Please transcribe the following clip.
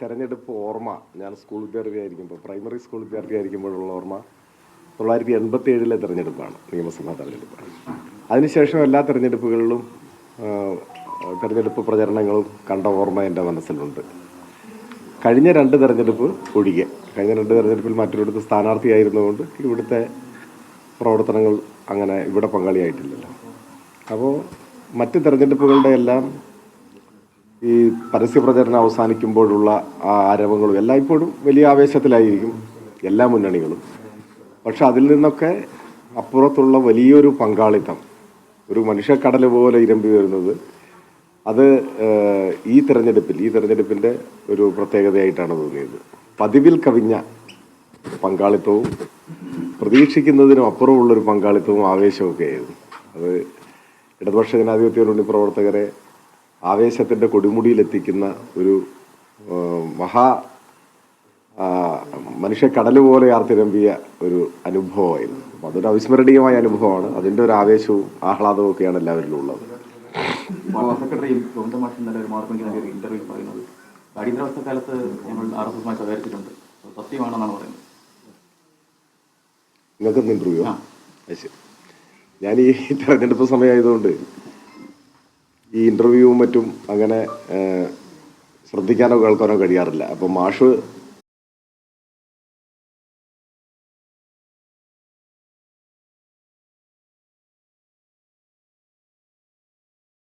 തെരഞ്ഞെടുപ്പ് ഓർമ്മ ഞാൻ സ്കൂൾ വിദ്യാർത്ഥിയായിരിക്കുമ്പോൾ പ്രൈമറി സ്കൂൾ വിദ്യാർത്ഥിയായിരിക്കുമ്പോഴുള്ള ഓർമ്മ തൊള്ളായിരത്തി എൺപത്തി ഏഴിലെ തെരഞ്ഞെടുപ്പാണ് നിയമസഭാ തെരഞ്ഞെടുപ്പ്. അതിനുശേഷം എല്ലാ തെരഞ്ഞെടുപ്പുകളിലും തെരഞ്ഞെടുപ്പ് പ്രചരണങ്ങളും കണ്ട ഓർമ്മ എന്റെ മനസ്സിലുണ്ട്. കഴിഞ്ഞ രണ്ട് തെരഞ്ഞെടുപ്പ് ഒഴികെ. കഴിഞ്ഞ രണ്ട് തെരഞ്ഞെടുപ്പിൽ മറ്റൊരിടത്ത് സ്ഥാനാർത്ഥിയായിരുന്നുകൊണ്ട് ഇവിടുത്തെ പ്രവർത്തനങ്ങൾ അങ്ങനെ ഇവിടെ പങ്കാളിയായിട്ടില്ലല്ലോ. അപ്പോൾ മറ്റ് തെരഞ്ഞെടുപ്പുകളുടെ എല്ലാം ഈ പരസ്യ പ്രചരണം അവസാനിക്കുമ്പോഴുള്ള ആ ആരവങ്ങളും എല്ലായ്പ്പോഴും വലിയ ആവേശത്തിലായിരിക്കും എല്ലാ മുന്നണികളും. പക്ഷെ അതിൽ നിന്നൊക്കെ അപ്പുറത്തുള്ള വലിയൊരു പങ്കാളിത്തം ഒരു മനുഷ്യക്കടൽ പോലെ ഇരമ്പി വരുന്നത് അത് ഈ തിരഞ്ഞെടുപ്പിൽ ഈ തിരഞ്ഞെടുപ്പിന്റെ ഒരു പ്രത്യേകതയായിട്ടാണ് തോന്നിയത്. പതിവിൽ കവിഞ്ഞ പങ്കാളിത്തവും പ്രതീക്ഷിക്കുന്നതിനും അപ്പുറമുള്ളൊരു പങ്കാളിത്തവും ആവേശമൊക്കെ ആയിരുന്നു അത് ഇടതുപക്ഷ ജനാധിപത്യ മുന്നണി പ്രവർത്തകരെ ആവേശത്തിന്റെ കൊടുമുടിയിലെത്തിക്കുന്ന ഒരു മഹാ മനുഷ്യ കടൽ പോലെ ആർത്തിരമ്പിയ ഒരു അനുഭവമായിരുന്നു. അപ്പം അതൊരു അവിസ്മരണീയമായ അനുഭവമാണ്. അതിന്റെ ഒരു ആവേശവും ആഹ്ലാദവും ഒക്കെയാണ് എല്ലാവരിലും ഉള്ളത്. സെക്രട്ടറിയും ഗോവിന്ദ മാഷ് ഇന്നലെ ഒരു മാർപ്പിംഗ് നൽകിയ ഒരു ഇന്റർവ്യൂ പറയുന്നത്. അടിയന്തരാവസ്ഥ കാലത്ത് ഞങ്ങൾ ആർ എസ് എസുമായി സഹകരിച്ചിട്ടുണ്ട് സത്യമാണെന്നാണ് പറയുന്നത്. നിങ്ങൾക്ക് ഇന്റർവ്യൂ ഞാൻ ഈ തെരഞ്ഞെടുപ്പ് സമയമായതുകൊണ്ട് ഈ ഇന്റർവ്യൂവും മറ്റും അങ്ങനെ ശ്രദ്ധിക്കാനോ കേൾക്കാനോ കഴിയാറില്ല. അപ്പോൾ മാഷ്